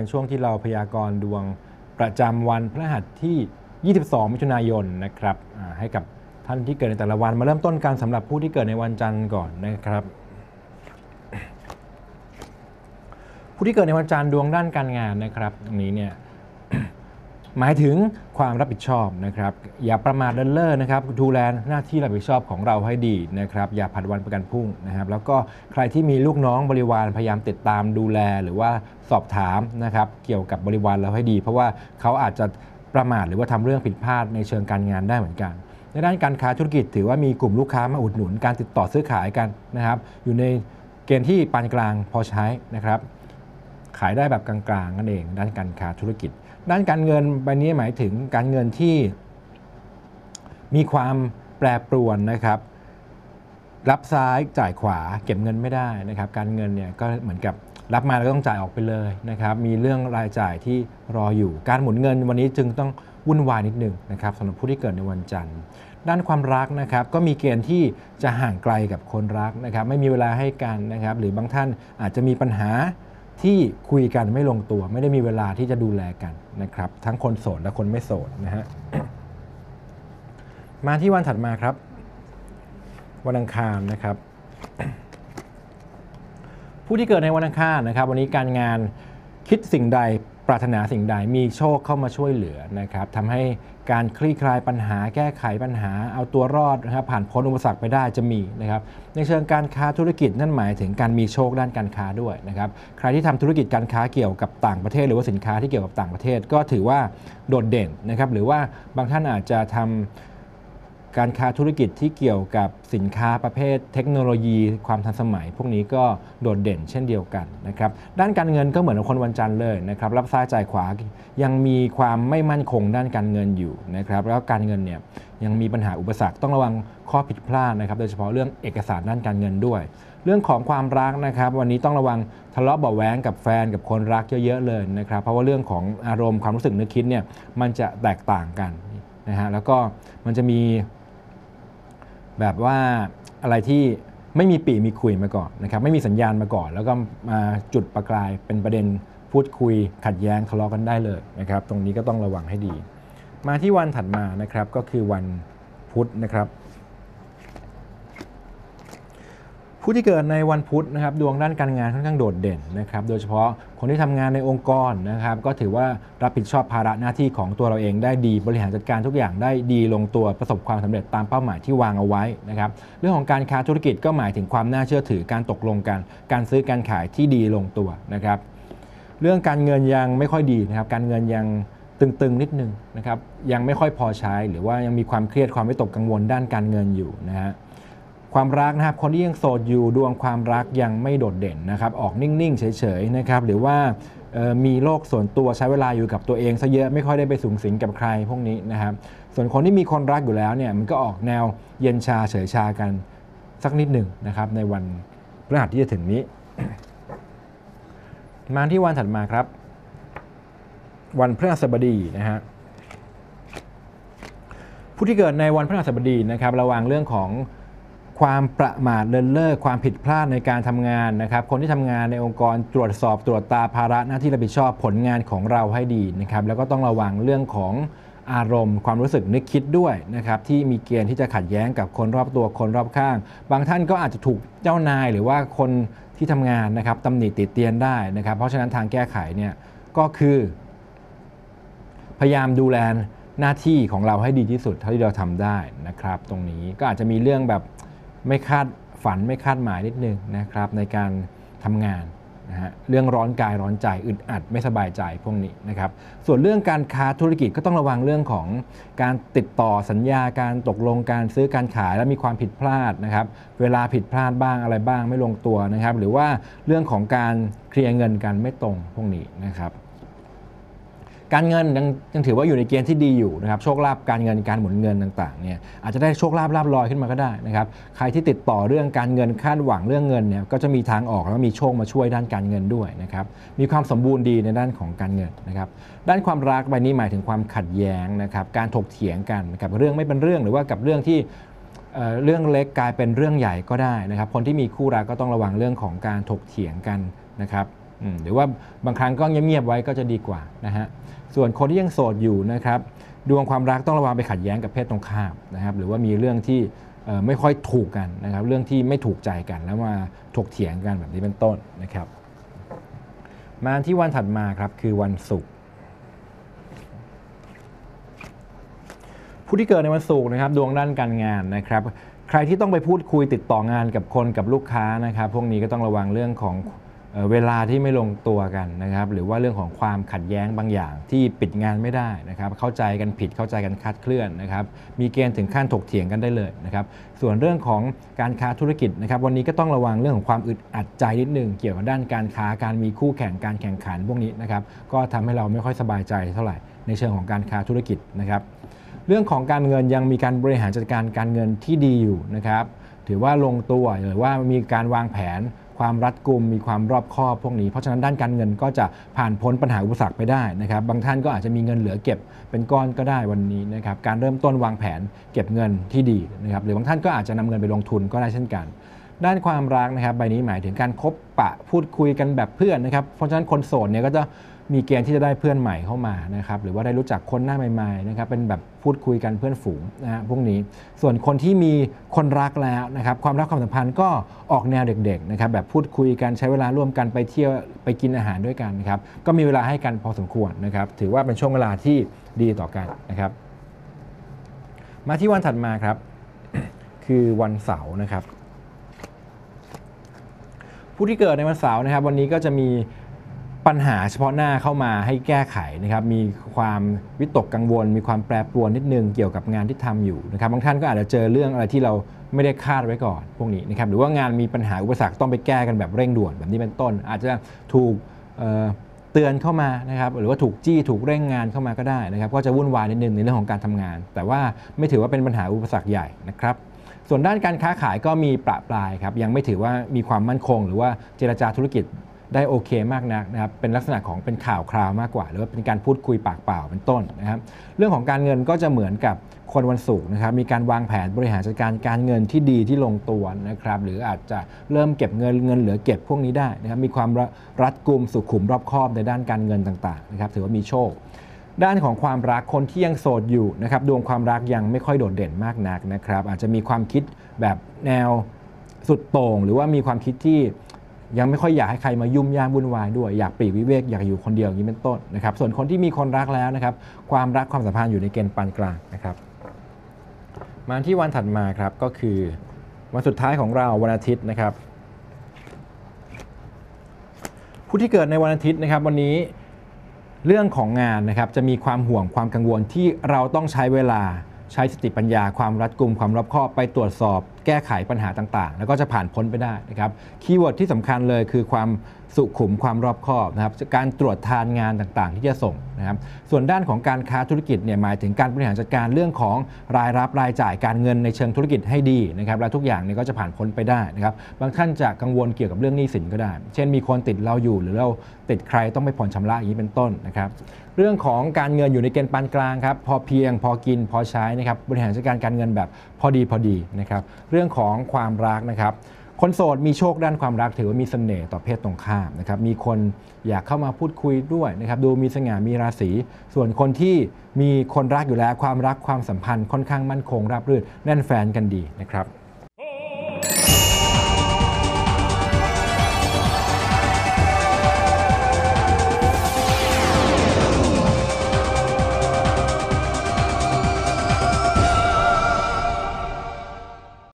เป็นช่วงที่เราพยากรณ์ดวงประจำวันพฤหัสที่ 22 มิถุนายนนะครับให้กับท่านที่เกิดในแต่ละวันมาเริ่มต้นการสำหรับผู้ที่เกิดในวันจันทร์ก่อนนะครับ ผู้ที่เกิดในวันจันทร์ดวงด้านการงานนะครับ ตรงนี้เนี่ย หมายถึงความรับผิดชอบนะครับอย่าประมาทเลินเล่อนะครับดูแลหน้าที่รับผิดชอบของเราให้ดีนะครับอย่าผัดวันประกันพรุ่งนะครับแล้วก็ใครที่มีลูกน้องบริวารพยายามติดตามดูแลหรือว่าสอบถามนะครับเกี่ยวกับบริวารเราให้ดี เพราะว่าเขาอาจจะประมาทหรือว่าทำเรื่องผิดพลาดในเชิงการงานได้เหมือนกันในด้านการค้าธุรกิจถือว่ามีกลุ่มลูกค้ามาอุดหนุนการติดต่อซื้อขายกันนะครับ อยู่ในเกณฑ์ที่ปานกลางพอใช้นะครับ ขายได้แบบกลางๆนั่นเอง ด้านการค้าธุรกิจ ด้านการเงินใบนี้หมายถึงการเงินที่มีความแปรปรวนนะครับ รับซ้ายจ่ายขวาเก็บเงินไม่ได้นะครับ การเงินเนี่ยก็เหมือนกับรับมาแล้วก็ต้องจ่ายออกไปเลยนะครับ มีเรื่องรายจ่ายที่รออยู่ การหมุนเงินวันนี้จึงต้องวุ่นวายนิดหนึ่งนะครับสำหรับผู้ที่เกิดในวันจันทร์ ด้านความรักนะครับ ก็มีเกณฑ์ที่จะห่างไกลกับคนรักนะครับ ไม่มีเวลาให้กันนะครับ หรือบางท่านอาจจะมีปัญหา ที่คุยกันไม่ลงตัว ไม่ได้มีเวลาที่จะดูแลกันนะครับ ทั้งคนโสดและคนไม่โสดนะฮะมาที่วันถัดมาครับ วันอังคารนะครับ ผู้ที่เกิดในวันอังคารนะครับ วันนี้การงานคิดสิ่งใด ปรารถนาสิ่งใดมีโชคเข้ามาช่วยเหลือนะครับทำให้การคลี่คลายปัญหาแก้ไขปัญหา เอาตัวรอดนะครับผ่านพ้นอุปสรรคไปได้จะมีนะครับในเชิงการค้าธุรกิจนั่นหมายถึงการมีโชคด้านการค้าด้วยนะครับใครที่ทำธุรกิจการค้าเกี่ยวกับต่างประเทศ หรือว่าสินค้าที่เกี่ยวกับต่างประเทศ ก็ถือว่าโดดเด่นนะครับหรือว่าบางท่านอาจจะทำ การค้าธุรกิจที่เกี่ยวกับสินค้าประเภท เทคโนโลยี ความทันสมัย พวกนี้ก็โดดเด่นเช่นเดียวกันนะครับด้านการเงินก็เหมือนคนวันจันทร์เลยนะครับรับซ้ายจ่ายขวายังมีความไม่มั่นคงด้านการเงินอยู่นะครับแล้วการเงินเนี่ยยังมีปัญหาอุปสรรคต้องระวังข้อผิดพลาดนะครับโดยเฉพาะเรื่องเอกสารด้านการเงินด้วย เรื่องของความรักนะครับวันนี้ต้องระวังทะเลาะเบาะแว้งกับแฟนกับคนรักเยอะๆเลยนะครับเพราะว่าเรื่องของอารมณ์ความรู้สึกนึกคิดเนี่ยมันจะแตกต่างกันนะฮะแล้วก็มันจะมี แบบว่าอะไรที่ไม่มีปีมีคุยมาก่อนนะครับไม่มีสัญญาณมาก่อน แล้วก็มาจุดประกาย เป็นประเด็นพูดคุย ขัดแย้งทะเลาะกันได้เลยนะครับตรงนี้ก็ต้องระวังให้ดี มาที่วันถัดมานะครับก็คือวันพุธนะครับ ผู้ที่เกิดในวันพุธนะครับดวงด้านการงานค่อนข้างโดดเด่นนะครับโดยเฉพาะคนที่ทำงานในองค์กรนะครับก็ถือว่ารับผิดชอบภาระหน้าที่ของตัวเราเองได้ดีบริหารจัดการทุกอย่างได้ดีลงตัวประสบความสำเร็จตามเป้าหมายที่วางเอาไว้นะครับเรื่องของการค้าธุรกิจก็หมายถึงความน่าเชื่อถือการตกลงกัน การซื้อการขายที่ดีลงตัวนะครับเรื่องการเงินยังไม่ค่อยดีนะครับการเงินยังตึงๆนิดนึงนะครับยังไม่ค่อยพอใช้ หรือว่ายังมีความเครียดความวิตกกังวลด้านการเงินอยู่นะฮะ ความรักนะครับคนที่ยังโสดอยู่ดวงความรักยังไม่โดดเด่นนะครับออกนิ่ง ๆ เฉย ๆ นะครับหรือว่ามีโลกส่วนตัวใช้เวลาอยู่กับตัวเองซะเยอะไม่ค่อยได้ไปสูงสิงกับใครพวกนี้นะครับส่วนคนที่มีคนรักอยู่แล้วเนี่ยมันก็ออกแนวเย็นชาเฉยชากันสักนิดหนึ่งนะครับในวันพฤหัสที่จะถึงนี้ มาที่วันถัดมาครับ วันพฤหัสบดีนะฮะผู้ที่เกิดในวันพฤหัสบดีนะครับ ระวังเรื่องของ ความประมาทเลินเล่อความผิดพลาดในการทำงานนะครับ คนที่ทำงานในองค์กรตรวจสอบตรวจตาภาระหน้าที่รับผิดชอบผลงานของเราให้ดีนะครับ แล้วก็ต้องระวังเรื่องของอารมณ์ ความรู้สึกนึกคิดด้วยนะครับที่มีเกณฑ์ที่จะขัดแย้งกับคนรอบตัวคนรอบข้าง บางท่านก็อาจจะถูกเจ้านายหรือว่าคนที่ทำงานนะครับตำหนิติดเตียนได้นะครับ เพราะฉะนั้นทางแก้ไขเนี่ยก็คือ พยายามดูแลหน้าที่ของเราให้ดีที่สุดเท่าที่เราทำได้นะครับ ตรงนี้ก็อาจจะมีเรื่องแบบ ไม่คาดฝันไม่คาดหมายนิดนึงนะครับในการทำงานนะฮะเรื่องร้อนกายร้อนใจอึดอัดไม่สบายใจพวกนี้นะครับส่วนเรื่องการค้าธุรกิจก็ต้องระวังเรื่องของการติดต่อสัญญาการตกลงการซื้อการขายแล้วมีความผิดพลาดนะครับเวลาผิดพลาดบ้างอะไรบ้างไม่ลงตัวนะครับหรือว่าเรื่องของการเคลียร์เงินกันไม่ตรงพวกนี้นะครับ การเงินยังยังถือว่าอยู่ในเกณฑ์ที่ดีอยู่นะครับโชคลาภการเงินการหมุนเงินต่างๆเนี่ยอาจจะได้โชคลาภลาบลอยขึ้นมาก็ได้นะครับใครที่ติดต่อเรื่องการเงินคาดหวังเรื่องเงินเนี่ยก็จะมีทางออกแล้วมีโชคมาช่วยด้านการเงินด้วยนะครับมีความสมบูรณ์ดีในด้านของการเงินนะครับด้านความรักใบนี้หมายถึงความขัดแย้งนะครับการถกเถียงกันกับเรื่องไม่เป็นเรื่องหรือว่ากับเรื่องที่เรื่องเล็กกลายเป็นเรื่องใหญ่ก็ได้นะครับ คนที่มีคู่รักก็ต้องระวังเรื่องของการถกเถียงกันนะครับ หรือว่าบางครั้งก็เงียบๆไว้ก็จะดีกว่านะฮะส่วนคนที่ยังโสดอยู่นะครับดวงความรักต้องระวังไปขัดแย้งกับเพศตรงข้ามนะครับหรือว่ามีเรื่องที่ไม่ค่อยถูกกันนะครับ เรื่องที่ไม่ถูกใจกันแล้วมาถกเถียงกันแบบนี้เป็นต้นนะครับ มาที่วันถัดมาครับคือวันศุกร์ผู้ที่เกิดในวันศุกร์นะครับ ดวงด้านการงานนะครับ ใครที่ต้องไปพูดคุยติดต่องานกับคนกับลูกค้านะครับ พวกนี้ก็ต้องระวังเรื่องของ เวลาที่ไม่ลงตัวกันนะครับ หรือว่าเรื่องของความขัดแย้งบางอย่างที่ปิดงานไม่ได้นะครับ เข้าใจกันผิดเข้าใจกันคาดเคลื่อนนะครับ มีเกณฑ์ถึงขั้นถกเถียงกันได้เลยนะครับ ส่วนเรื่องของการค้าธุรกิจนะครับ วันนี้ก็ต้องระวังเรื่องของความอึดอัดใจนิดนึงเกี่ยวกับด้านการค้าการมีคู่แข่งการแข่งขันพวกนี้นะครับก็ทำให้เราไม่ค่อยสบายใจเท่าไหร่ในเชิงของการค้าธุรกิจนะครับ เรื่องของการเงินยังมีการบริหารจัดการการเงินที่ดีอยู่นะครับ ถือว่าลงตัวหรือว่ามีการวางแผน ความรัดกุมมีความรอบคอบพวกนี้ เพราะฉะนั้นด้านการเงินก็จะผ่านพ้นปัญหาอุปสรรคไปได้นะครับบางท่านก็อาจจะมีเงินเหลือเก็บเป็นก้อนก็ได้วันนี้นะครับการเริ่มต้นวางแผนเก็บเงินที่ดีนะครับหรือบางท่านก็อาจจะนำเงินไปลงทุนก็ได้เช่นกัน ด้านความรักนะครับใบนี้หมายถึงการคบปะพูดคุยกันแบบเพื่อนนะครับเพราะฉะนั้นคนโสดเนี่ยก็จะ มีเกณฑ์ที่จะได้เพื่อนใหม่เข้ามานะครับหรือว่าได้รู้จักคนหน้าใหม่ๆนะครับเป็นแบบพูดคุยกันเพื่อนฝูงนะฮะพวกนี้ ส่วนคนที่มีคนรักแล้วนะครับความรักความสัมพันธ์ก็ออกแนวเด็กๆนะครับแบบพูดคุยกันใช้เวลาร่วมกันไปเที่ยวไปกินอาหารด้วยกันนะครับก็มีเวลาให้กันพอสมควรนะครับถือว่าเป็นช่วงเวลาที่ดีต่อกันนะครับมาที่วันถัดมาครับ คือวันเสาร์นะครับ ผู้ที่เกิดในวันเสาร์นะครับ วันนี้ก็จะมี ปัญหาเฉพาะหน้าเข้ามาให้แก้ไขนะครับ มีความวิตกกังวล มีความแปรปรวนนิดนึงเกี่ยวกับงานที่ทำอยู่นะครับ บางท่านก็อาจจะเจอเรื่องอะไรที่เราไม่ได้คาดไว้ก่อนพวกนี้นะครับ หรือว่างานมีปัญหาอุปสรรคต้องไปแก้กันแบบเร่งด่วนแบบนี้เป็นต้น อาจจะถูกเเตือนเข้ามานะครับหรือว่าถูกจี้ถูกเร่งงานเข้ามาก็ได้นะครับ ก็จะวุ่นวายนิดนึงในเรื่องของการทำงาน แต่ว่าไม่ถือว่าเป็นปัญหาอุปสรรคใหญ่นะครับ ส่วนด้านการค้าขายก็มีประปรายครับยังไม่ถือว่ามีความมั่นคง หรือว่าเจรจาธุรกิจ ได้โอเคมากนักนะครับเป็นลักษณะของเป็นข่าวคราวมากกว่า หรือว่าเป็นการพูดคุยปากเปล่าเป็นต้นนะครับเรื่องของการเงินก็จะเหมือนกับคนวันศุกร์นะครับมีการวางแผนบริหารจัดการการเงินที่ดีที่ลงตัวนะครับหรืออาจจะเริ่มเก็บเงินเงินเหลือเก็บพวกนี้ได้นะครับมีความรัดกุมสุขุมรอบคอบในด้านการเงินต่างๆนะครับถือว่ามีโชคด้านของความรักคนที่ยังโสดอยู่นะครับดวงความรักยังไม่ค่อยโดดเด่นมากนักนะครับ อาจจะมีความคิดแบบแนวสุดโต่งหรือว่ามีความคิดที่ ยังไม่ค่อยอยากให้ใครมายุ่มย่ามวุ่นวายด้วยอยากปลีกวิเวกอยากอยู่คนเดียวอย่างนี้เป็นต้นนะครับ ส่วนคนที่มีคนรักแล้วนะครับ ความรักความสัมพันธ์อยู่ในเกณฑ์ปานกลางนะครับ มาที่วันถัดมาครับก็คือ วันสุดท้ายของเราวันอาทิตย์นะครับ ผู้ที่เกิดในวันอาทิตย์นะครับ วันนี้เรื่องของงานนะครับจะมีความห่วงความกังวลที่เราต้องใช้เวลา ใช้สติปัญญาความรัดกุมความรอบคอบไปตรวจสอบแก้ไขปัญหาต่างๆ แล้วก็จะผ่านพ้นไปได้นะครับคีย์เวิร์ดที่สำคัญเลยคือความสุขุมความรอบคอบนะครับการตรวจทานงานต่างๆ ที่จะส่งนะครับส่วนด้านของการค้าธุรกิจเนี่ยหมายถึงการบริหารจัดการเรื่องของรายรับรายจ่ายการเงินในเชิงธุรกิจให้ดีนะครับและทุกอย่างเนี่ยก็จะผ่านพ้นไปได้นะครับบางท่านจะกังวลเกี่ยวกับเรื่องหนี้สินก็ได้ เช่นมีคนติดเราอยู่หรือเราติดใครต้องไปผ่อนชำระอย่างนี้เป็นต้นนะครับ เรื่องของการเงินอยู่ในเกณฑ์ปานกลางครับพอเพียงพอกินพอใช้นะครับบริหารจัดการการเงินแบบพอดีพอดีนะครับเรื่องของความรักนะครับคนโสดมีโชคด้านความรักถือว่ามีเสน่ห์ต่อเพศตรงข้ามนะครับมีคนอยากเข้ามาพูดคุยด้วยนะครับดูมีสง่ามีราศีส่วนคนที่มีคนรักอยู่แล้วความรักความสัมพันธ์ค่อนข้างมั่นคงราบรื่นแน่นแฟนกันดีนะครับ